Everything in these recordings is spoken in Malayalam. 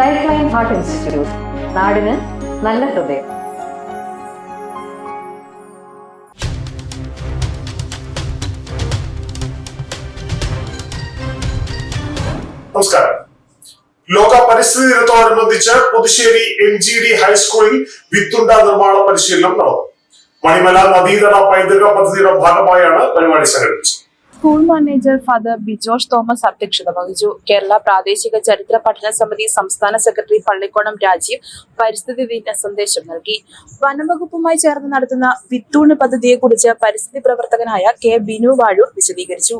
ലൈഫ് ലൈൻ ഹാർട്ട് ഇൻസ്റ്റിറ്റ്യൂട്ട് നാടിന് നല്ല ഹൃദയം. നമസ്കാരം. ലോക പരിസ്ഥിതി ദിനത്തോടനുബന്ധിച്ച് പുതുശ്ശേരി എം ജി ഡി ഹൈസ്കൂളിൽ വിത്തുണ്ട നിർമ്മാണ പരിശീലനം നടന്നു. മണിമല നദീതട പൈതൃക പദ്ധതിയുടെ ഭാഗമായാണ് പരിപാടി സംഘടിപ്പിച്ചത്. School manager father Bijosh Thomas അധ്യക്ഷത വഹിച്ചു. കേരള പ്രാദേശിക ചരിത്ര പഠന സമിതി സംസ്ഥാന സെക്രട്ടറി പള്ളിക്കോണം രാജീവ് പരിസ്ഥിതി ദിന സന്ദേശം നൽകി. വനംവകുപ്പുമായി ചേർന്ന് നടത്തുന്ന വിത്തൂണ് പദ്ധതിയെക്കുറിച്ച് പരിസ്ഥിതി പ്രവർത്തകനായ കെ ബിനു വാഴൂർ വിശദീകരിച്ചു.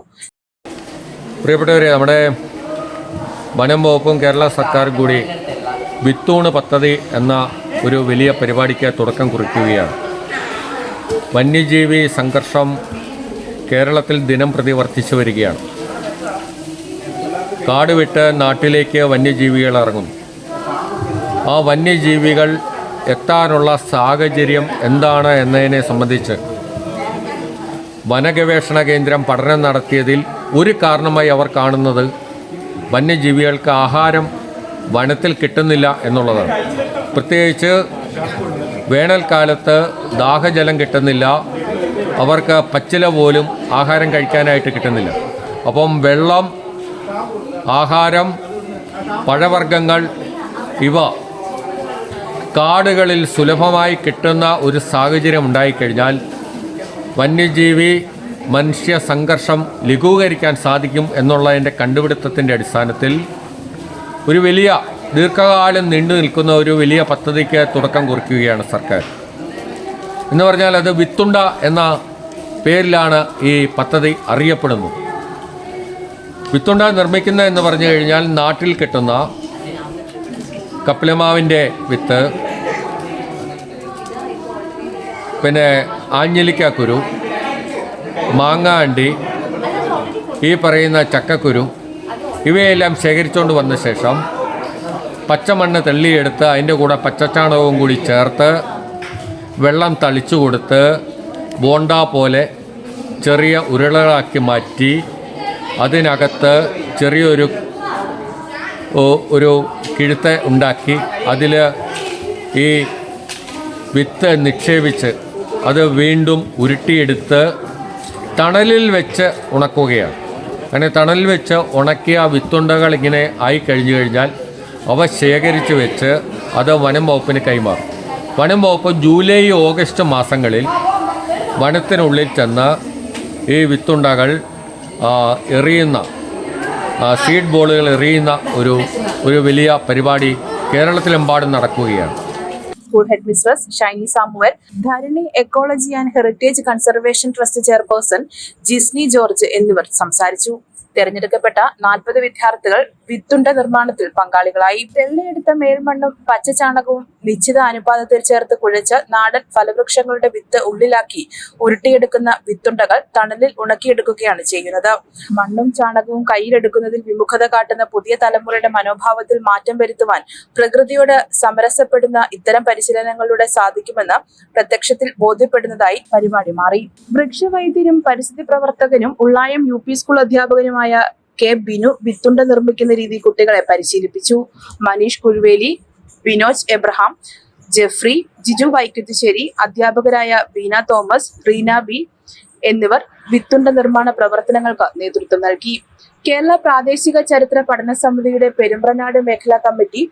പ്രിയപ്പെട്ടവരെ നമ്മുടെ വനം വകുപ്പും കേരള സർക്കാരും കൂടി വിത്തൂണ് പദ്ധതി എന്ന ഒരു വലിയ പരിപാടിക്ക് തുടക്കം കുറിക്കുകയാണ്. വന്യജീവി സംഘർഷം കേരളത്തിൽ ദിനം പ്രതി വർദ്ധിച്ചു വരികയാണ്. കാട് വിട്ട് നാട്ടിലേക്ക് വന്യജീവികൾ ഇറങ്ങുന്നു. ആ വന്യജീവികൾ എത്താനുള്ള സാഹചര്യം എന്താണ് എന്നതിനെ സംബന്ധിച്ച് വനഗവേഷണ കേന്ദ്രം പഠനം നടത്തിയതിൽ ഒരു കാരണമായി അവർ കാണുന്നത് വന്യജീവികൾക്ക് ആഹാരം വനത്തിൽ കിട്ടുന്നില്ല എന്നുള്ളതാണ്. പ്രത്യേകിച്ച് വേനൽക്കാലത്ത് ദാഹജലം കിട്ടുന്നില്ല അവർക്ക് പച്ചില പോലും ആഹാരം കഴിക്കാനായിട്ട് കിട്ടുന്നില്ല. അപ്പം വെള്ളം ആഹാരം പഴവർഗങ്ങൾ ഇവ കാടുകളിൽ സുലഭമായി കിട്ടുന്ന ഒരു സാഹചര്യം ഉണ്ടായിക്കഴിഞ്ഞാൽ വന്യജീവി മനുഷ്യ സംഘർഷം ലഘൂകരിക്കാൻ സാധിക്കും എന്നുള്ളതിന്റെ കണ്ടുപിടുത്തത്തിന്റെ അടിസ്ഥാനത്തിൽ ഒരു വലിയ ദീർഘകാലം നീണ്ടു നിൽക്കുന്ന ഒരു വലിയ പദ്ധതിക്ക് തുടക്കം കുറിക്കുകയാണ് സർക്കാർ. എന്ന് പറഞ്ഞാൽ അത് വിത്തുണ്ട എന്ന പേരിലാണ് ഈ പദ്ധതി അറിയപ്പെടുന്നത്. വിത്തുണ്ട നിർമ്മിക്കുന്ന എന്ന് പറഞ്ഞു കഴിഞ്ഞാൽ നാട്ടിൽ കിട്ടുന്ന കപ്പിലമാവിന്റെ വിത്ത് പിന്നെ ആഞ്ഞിലിക്കാക്കുരു മാങ്ങാണ്ടി ഈ പറയുന്ന ചക്കക്കുരു ഇവയെല്ലാം ശേഖരിച്ചുകൊണ്ട് വന്ന ശേഷം പച്ചമണ്ണ് തെള്ളിയെടുത്ത് അതിന്റെ കൂടെ പച്ചച്ചാണകവും കൂടി ചേർത്ത് വെള്ളം തളിച്ചു കൊടുത്ത് ബോണ്ട പോലെ ചെറിയ ഉരുളകളാക്കി മാറ്റി അതിനകത്ത് ചെറിയൊരു ഒരു കിഴുത്ത ഉണ്ടാക്കി. അതിൽ ഈ വിത്ത് നിക്ഷേപിച്ച് അത് വീണ്ടും ഉരുട്ടിയെടുത്ത് തണലിൽ വെച്ച് ഉണക്കുകയാണ്. അങ്ങനെ തണലിൽ വെച്ച് ഉണക്കിയ വിത്തുണ്ടകൾ ഇങ്ങനെ ആയി കഴിഞ്ഞു കഴിഞ്ഞാൽ അവ ശേഖരിച്ച് വെച്ച് അത് വനം വകുപ്പിന് കൈമാറും. വനം വകുപ്പ് ജൂലൈ ഓഗസ്റ്റ് മാസങ്ങളിൽ വനത്തിനുള്ളിൽ ചെന്ന് ഈ വിത്തുണ്ടകൾ എറിയുന്ന സീഡ് ബോളുകൾ എറിയുന്ന ഒരു ഒരു വലിയ പരിപാടി കേരളത്തിലെമ്പാടും നടക്കുകയാണ്. School head mistress Shiny Samuel Dharani ecology and heritage conservation trust chairperson Jisni George എന്നിവർ സംസാരിച്ചു. തെരഞ്ഞെടുക്കപ്പെട്ട നാൽപ്പത് വിദ്യാർത്ഥികൾ വിത്തുണ്ട നിർമ്മാണത്തിൽ പങ്കാളികളായി. വെള്ളയെടുത്ത മേൽമണ്ണും പച്ചചാണകവും നിശ്ചിത അനുപാതത്തിൽ ചേർത്ത് കുഴച്ച് നാടൻ ഫലവൃക്ഷങ്ങളുടെ വിത്ത് ഉള്ളിലാക്കി ഉരുട്ടിയെടുക്കുന്ന വിത്തുണ്ടകൾ തണലിൽ ഉണക്കിയെടുക്കുകയാണ് ചെയ്യുന്നത്. മണ്ണും ചാണകവും കയ്യിലെടുക്കുന്നതിൽ വിമുഖത കാട്ടുന്ന പുതിയ തലമുറയുടെ മനോഭാവത്തിൽ മാറ്റം വരുത്തുവാൻ പ്രകൃതിയോട് സമരസപ്പെടുന്ന ഇത്തരം പരിശീലനങ്ങളിലൂടെ സാധിക്കുമെന്ന് പ്രത്യക്ഷത്തിൽ ബോധ്യപ്പെടുന്നതായി പരിപാടി മാറി. വൃക്ഷവൈദ്യനും പരിസ്ഥിതി പ്രവർത്തകനും ഉള്ളായം യു പി സ്കൂൾ അധ്യാപകനുമായ കെ ബിനു വിത്തുണ്ട നിർമ്മിക്കുന്ന രീതി കുട്ടികളെ പരിശീലിപ്പിച്ചു. മനീഷ് കുഴുവേലി വിനോജ് എബ്രഹാം ജെഫ്രി ജിജു വൈക്കുത്തിശ്ശേരി അധ്യാപകരായ ബീന തോമസ് റീന ബി എന്നിവർ വിത്തുണ്ട നിർമ്മാണ പ്രവർത്തനങ്ങൾക്ക് നേതൃത്വം നൽകി. കേരള പ്രാദേശിക ചരിത്ര പഠന സമിതിയുടെ പെരുമ്പ്രനാട് മേഖലാ committee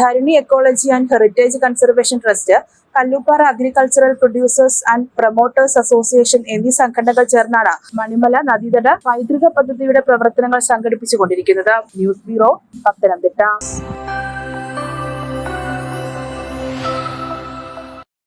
Dharani ecology and heritage conservation trust Kallooppara agricultural producers and promoters association എന്നീ സംഘടനകൾ ചേർന്നാണ് മണിമല നദീതട പൈതൃക പദ്ധതിയുടെ പ്രവർത്തനങ്ങൾ സംഘടിപ്പിച്ചുകൊണ്ടിരിക്കുന്നത്. News bureau Pathanamthitta.